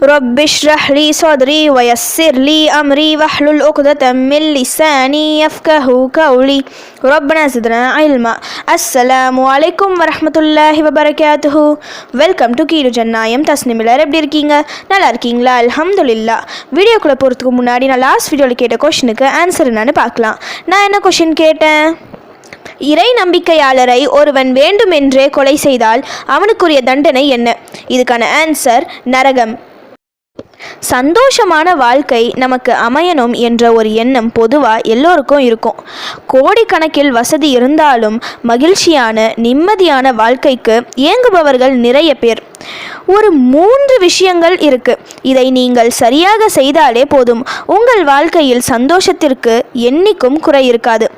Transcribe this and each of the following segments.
رب اشرح لي صدري ويسر لي أمري واحلل عقدة من لساني يفقه قولي ربنا زدنا علما السلام عليكم ورحمة الله وبركاته welcome to கீரு ஜன்னாயம் தஸ்னிமிலர் எப்படி இருக்கீங்க நல்லா இருக்கீங்களா அல்ஹம்துலில்லா வீடியோக்குள்ளே போகிறதுக்கு முன்னாடி நான் லாஸ்ட் வீடியோவில் கேட்ட கொஷனுக்கு ஆன்சர் என்னன்னு பார்க்கலாம் நான் என்ன கொஷின் கேட்டேன் இறை நம்பிக்கையாளரை ஒருவன் வேண்டுமென்றே கொலை செய்தால் அவனுக்குரிய தண்டனை என்ன இதுக்கான ஆன்சர் நரகம் சந்தோஷமான வாழ்க்கை நமக்கு அமையணும் என்ற ஒரு எண்ணம் பொதுவாக எல்லோருக்கும் இருக்கும். கோடிக்கணக்கில் வசதி இருந்தாலும் மகிழ்ச்சியான நிம்மதியான வாழ்க்கைக்கு இயங்குபவர்கள் நிறைய பேர். ஒரு மூன்று விஷயங்கள் இருக்கு. இதை நீங்கள் சரியாக செய்தாலே போதும். உங்கள் வாழ்க்கையில் சந்தோஷத்திற்கு என்னைக்கும் குறை இருக்காது.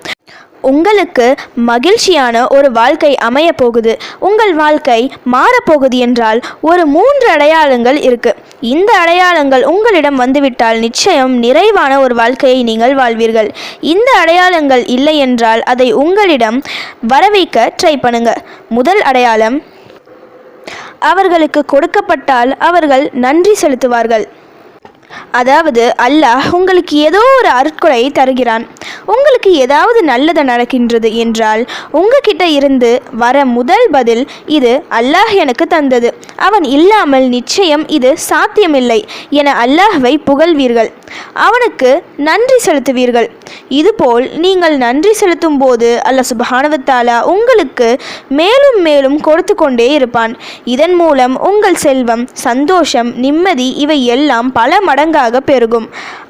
உங்களுக்கு மகிழ்ச்சியான ஒரு வாழ்க்கை அமைய போகுது உங்கள் வாழ்க்கை மாறப்போகுது என்றால் ஒரு மூன்று அடையாளங்கள் இருக்கு. இந்த அடையாளங்கள் உங்களிடம் வந்துவிட்டால் நிச்சயம் நிறைவான ஒரு வாழ்க்கையை நீங்கள் வாழ்வீர்கள். இந்த அடையாளங்கள் இல்லை என்றால் அதை உங்களிடம் வரவைக்க ட்ரை பண்ணுங்க. முதல் அடையாளம் அவர்களுக்கு கொடுக்கப்பட்டால் அவர்கள் நன்றி செலுத்துவார்கள். அதாவது அல்லாஹ் உங்களுக்கு ஏதோ ஒரு அருட்கொடை தருகிறான். உங்களுக்கு ஏதாவது நல்லது நடக்கின்றது என்றால் உங்ககிட்ட இருந்து வர முதல் பதில் இது அல்லாஹ் எனக்கு தந்தது. அவன் இல்லாமல் நிச்சயம் இது சாத்தியமில்லை என அல்லாஹ்வை புகழ்வீர்கள். அவனுக்கு நன்றி செலுத்துவீர்கள். இதுபோல் நீங்கள் நன்றி செலுத்தும் போது அல்ல சுபஹானவத்தாலா உங்களுக்கு மேலும் மேலும் கொடுத்து கொண்டே இருப்பான். இதன் மூலம் உங்கள் செல்வம் சந்தோஷம் நிம்மதி இவை எல்லாம் பல மடங்காக பெருகும்.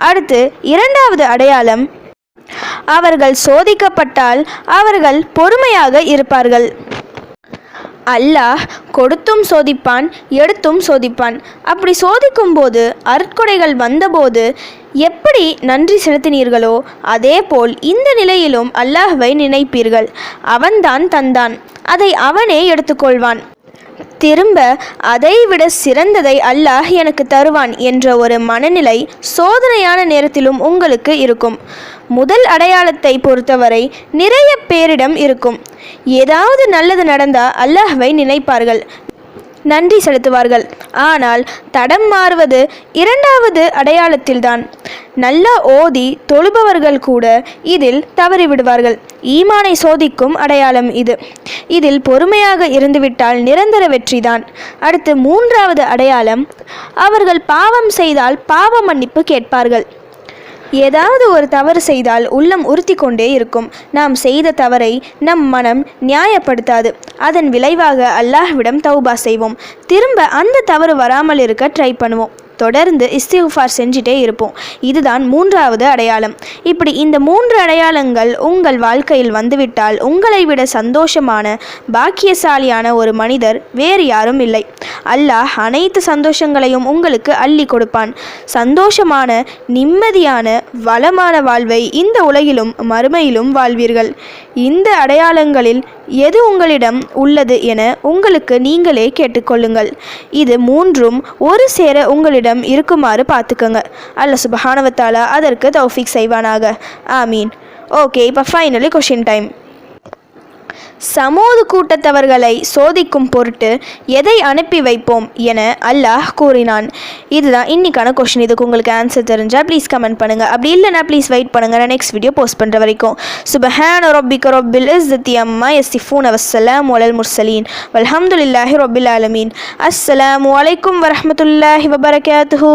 அடுத்து இரண்டாவது அடையாளம் அவர்கள் சோதிக்கப்பட்டால் அவர்கள் பொறுமையாக இருப்பார்கள். அல்லாஹ் கொடுத்தும் சோதிப்பான் எடுத்தும் சோதிப்பான். அப்படி சோதிக்கும்போது அருட்கொடைகள் வந்தபோது எப்படி நன்றி செலுத்தினீர்களோ அதேபோல் இந்த நிலையிலும் அல்லாஹ்வை நினைப்பீர்கள். அவன்தான் தந்தான். அதை அவனே எடுத்துக்கொள்வான். திரும்ப அதைவிட சிறந்ததை அல்லாஹ் எனக்கு தருவான் என்ற ஒரு மனநிலை சோதனையான நேரத்திலும் உங்களுக்கு இருக்கும். முதல் அடையாளத்தை பொறுத்தவரை நிறைய பேரிடம் இருக்கும். ஏதாவது நல்லது நடந்தா அல்லாஹ்வை நினைப்பார்கள். நன்றி செலுத்துவார்கள். ஆனால் தடம் மாறுவது இரண்டாவது அடையாளத்தில்தான். நல்லா ஓதி தொழுபவர்கள் கூட இதில் தவறிவிடுவார்கள். ஈமானை சோதிக்கும் அடையாளம் இது. இதில் பொறுமையாக இருந்துவிட்டால் நிரந்தர வெற்றிதான். அடுத்து மூன்றாவது அடையாளம் அவர்கள் பாவம் செய்தால் பாவ மன்னிப்பு கேட்பார்கள். ஏதாவது ஒரு தவறு செய்தால் உள்ளம் உறுத்தி கொண்டே இருக்கும். நாம் செய்த தவறை நம் மனம் நியாயப்படுத்தாது. அதன் விளைவாக அல்லாஹ்விடம் தௌபா செய்வோம். திரும்ப அந்த தவறு வராமல் இருக்க ட்ரை பண்ணுவோம். தொடர்ந்து இஸ்திஃபார் செஞ்சிட்டே இருப்போம். இதுதான் மூன்றாவது அடையாளம். இப்படி இந்த மூன்று அடையாளங்கள் உங்கள் வாழ்க்கையில் வந்துவிட்டால் உங்களை விட சந்தோஷமான பாக்கியசாலியான ஒரு மனிதர் வேறு யாரும் இல்லை. அல்லாஹ் அனைத்து சந்தோஷங்களையும் உங்களுக்கு அள்ளி கொடுப்பான். சந்தோஷமான நிம்மதியான வளமான வாழ்வை இந்த உலகிலும் மறுமையிலும் வாழ்வீர்கள். இந்த அடையாளங்களில் எது உங்களிடம் உள்ளது என உங்களுக்கு நீங்களே கேட்டுக்கொள்ளுங்கள் இது மூன்றும் ஒரு சேர உங்களிடம் இருக்குமாறு பார்த்துக்கோங்க. அல்ல சுபஹானவத்தாலா அதற்கு தௌஃபிக் செய்வானாக. ஆமீன். ஓகே இப்போ ஃபைனலி கொஷின் டைம் சமூது கூட்டத்தவர்களை சோதிக்கும் பொருட்டு எதை அனுப்பி வைப்போம் என அல்லாஹ் கூறினான். இதுதான் இன்னைக்கான கொஷின் இதுக்கு உங்களுக்கு ஆன்சர் தெரிஞ்சால் ப்ளீஸ் கமெண்ட் பண்ணுங்கள் அப்படி இல்லைனா ப்ளீஸ் வெயிட் பண்ணுங்கள் நான் நெக்ஸ்ட் வீடியோ போஸ்ட் பண்ணுற வரைக்கும். சுபஹான் ரொபிக ரொபில் இஸ்ஸத்தி அம்மா எஸ்திஃபூன் அவசலாம் ஒலல் முர்சலீன் வல்ஹம்துலில்லாஹி ரொபில் ஆலமீன் அஸ்ஸலாமு அலைக்கும் வரஹமத்துல்லாஹி வபரகாத்துஹூ